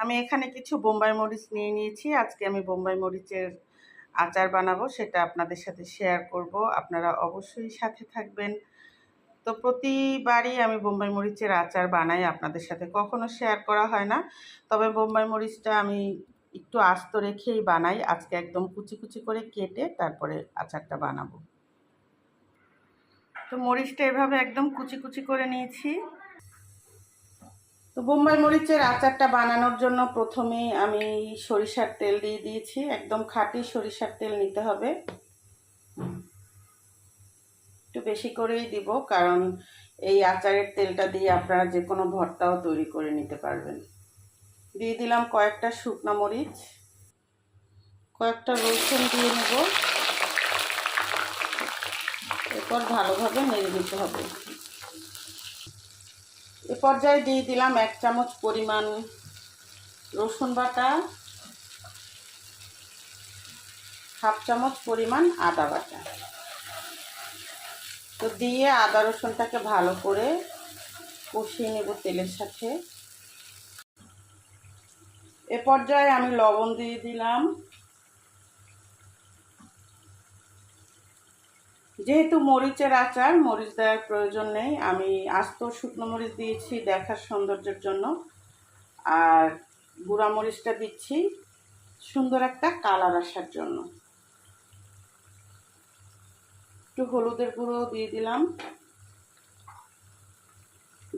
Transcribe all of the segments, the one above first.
আমি এখানে কিছু বোম্বাই মরিচ নিয়ে নিয়েছি। আজকে আমি বোম্বাই মরিচের আচার বানাবো, সেটা আপনাদের সাথে শেয়ার করব। আপনারা অবশ্যই সাথে থাকবেন। তো প্রতিবারই আমি বোম্বাই মরিচের আচার বানাই, আপনাদের সাথে কখনো শেয়ার করা হয় না। তবে বোম্বাই মরিচটা আমি একটু আস্ত রেখেই বানাই। আজকে একদম কুচি কুচি করে কেটে তারপরে আচারটা বানাবো। তো মরিচটা এভাবে একদম কুচি কুচি করে নিয়েছি। তো বোম্বাই মরিচের আচারটা বানানোর জন্য প্রথমে আমি সরিষার তেল দিয়ে দিয়েছি। একদম খাঁটি সরিষার তেল নিতে হবে। একটু বেশি করেই দিব, কারণ এই আচারের তেলটা দিয়ে আপনারা যে কোনো ভর্তাও তৈরি করে নিতে পারবেন। দিয়ে দিলাম কয়েকটা শুকনো মরিচ। কয়েকটা রসুন দিয়ে নেব। এরপর ভালোভাবে নেড়ে নিতে হবে। এ পর্যায়ে দিয়ে দিলাম এক চামচ পরিমাণ রসুন বাটা, হাফ চামচ পরিমাণ আদা বাটা। তো দিয়ে আদা রসুনটাকে ভালো করে কষিয়ে নেব তেলের সাথে। এ পর্যায়ে আমি লবণ দিয়ে দিলাম। যেহেতু মরিচের আচার, মরিচ দেওয়ার প্রয়োজন নেই, আমি আস্ত শুকনো মরিচ দিয়েছি দেখার সৌন্দর্যের জন্য। আর গুঁড়া মরিচটা দিচ্ছি সুন্দর একটা কালার আসার জন্য। একটু হলুদের গুঁড়ো দিয়ে দিলাম।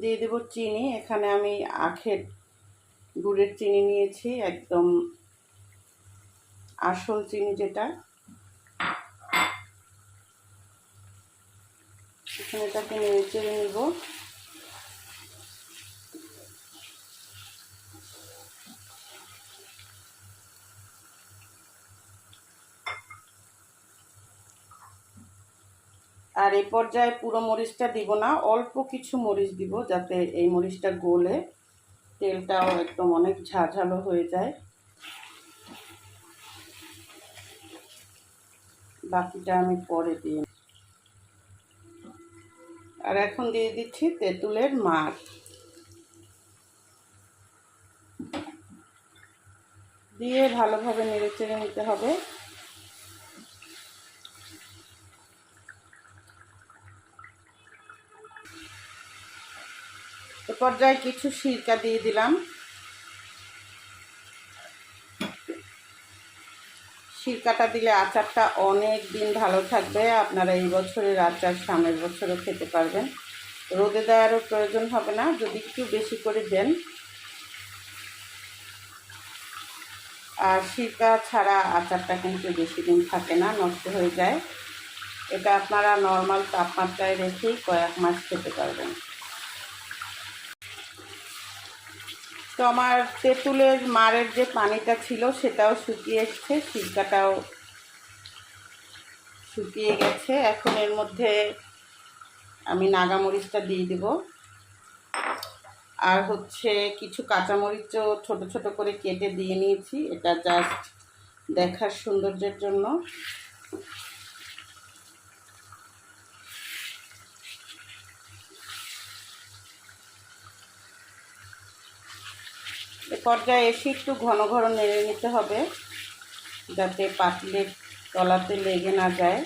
দিয়ে দেব চিনি। এখানে আমি আখের গুড়ের চিনি নিয়েছি, একদম আসল চিনি যেটা। এটাকে নেড়ে চেড়ে নিব। আর এই পর্যায়ে পুরো মরিচটা দিব না, অল্প কিছু মরিচ দিব যাতে এই মরিচটা গলে তেলটাও একদম অনেক ঝাঝালো হয়ে যায়। বাকিটা আমি পরে দিয়ে আর এখন দিয়ে দিচ্ছি তেঁতুলের মার। দিয়ে ভালোভাবে নেড়ে চেড়ে নিতে হবে। এ পর্যায়ে কিছু সিরকা দিয়ে দিলাম। সিরকাটা দিলে আচারটা অনেক দিন ভালো থাকবে। আপনারা এই বছরের আচার সামনের বছরও খেতে পারবেন। রোদে দেওয়ারও প্রয়োজন হবে না, যদি একটু বেশি করে দেন। আর সিরকা ছাড়া আচারটা কিন্তু বেশি দিন থাকে না, নষ্ট হয়ে যায়। এটা আপনারা নর্মাল তাপমাত্রায় রেখেই কয়েক মাস খেতে পারবেন। তো আমার তেঁতুলের মারের যে পানিটা ছিল সেটাও শুকিয়ে এসছে, সিরকাটাও শুকিয়ে গেছে। এখন এর মধ্যে আমি নাগামরিচটা দিয়ে দিব। আর হচ্ছে কিছু কাঁচামরিচও ছোট ছোট করে কেটে দিয়ে নিয়েছি। এটা জাস্ট দেখার সৌন্দর্যের জন্য। পর্যায়ে এসে একটু ঘন ঘন নেড়ে নিতে হবে, যাতে পাতলের তলাতে লেগে না যায়।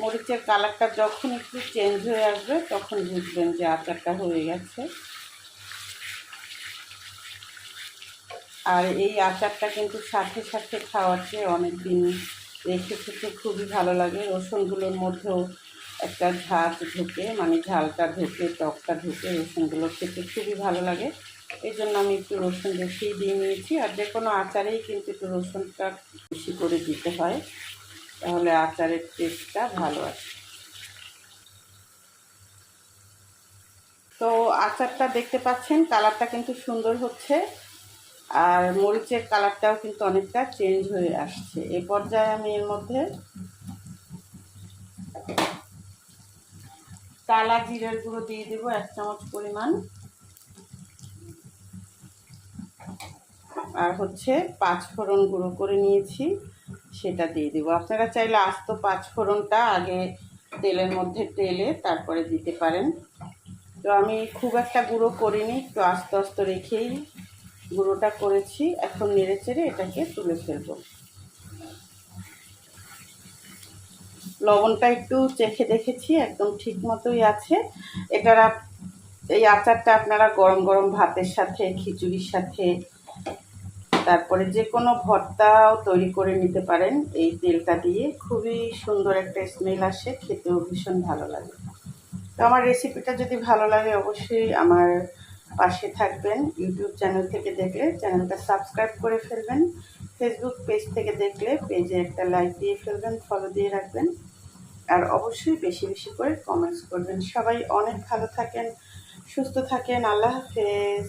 মরিচের কালারটা যখন একটু চেঞ্জ হয়ে আসবে, তখন বুঝবেন যে আচারটা হয়ে গেছে। আর এই আচারটা কিন্তু সাথে সাথে খাওয়াতে অনেক দিন রেখে খেতে খুবই ভালো লাগে। রসুনগুলোর মধ্যেও একটা ঝাঁজ ঢুকে মানে ঝালটা ঢুকে, টকটা ঢুকে, রসুনগুলো খেতে খুবই ভালো লাগে। এই জন্য আমি একটু রসুন বেশিই দিয়ে নিয়েছি। আর যে কোনো আচারেই কিন্তু একটু রসুনটা বেশি করে দিতে হয়, তাহলে আচারের টেস্টটা ভালো আসে। তো আচারটা দেখতে পাচ্ছেন, কালারটা কিন্তু সুন্দর হচ্ছে, আর মরিচের কালারটাও কিন্তু অনেকটা চেঞ্জ হয়ে আসছে। এ পর্যায়ে আমি এর মধ্যে কালা জিরের গুঁড়ো দিয়ে দেবো এক চামচ পরিমাণ। আর হচ্ছে পাঁচ ফোড়ন গুঁড়ো করে নিয়েছি, সেটা দিয়ে দেবো। আপনারা চাইলে আস্ত পাঁচ ফোড়নটা আগে তেলের মধ্যে তেলে তারপরে দিতে পারেন। তো আমি খুব একটা গুঁড়ো করিনি, একটু আস্তে আস্তে রেখেই গুঁড়োটা করেছি। এখন নেড়ে চেড়ে এটাকে তুলে ফেলব। লবণটা একটু চেখে দেখেছি, একদম ঠিক মতোই আছে। এটার এই আচারটা আপনারা গরম গরম ভাতের সাথে, খিচুড়ির সাথে, তারপরে যে কোনো ভর্তাও তৈরি করে নিতে পারেন এই তেলটা দিয়ে। খুবই সুন্দর একটা স্মেল আসে, খেতেও ভীষণ ভালো লাগে। তো আমার রেসিপিটা যদি ভালো লাগে অবশ্যই আমার পাশে থাকবেন ইউটিউব চ্যানেল থেকে দেখলে চ্যানেলটা সাবস্ক্রাইব করে ফেলবেন। ফেসবুক পেজ থেকে দেখলে পেজে একটা লাইক দিয়ে ফেলবেন ফলো দিয়ে রাখবেন। আর অবশ্যই বেশি বেশি করে কমেন্টস করবেন। সবাই অনেক ভালো থাকেন, সুস্থ থাকেন। আল্লাহ হাফেজ।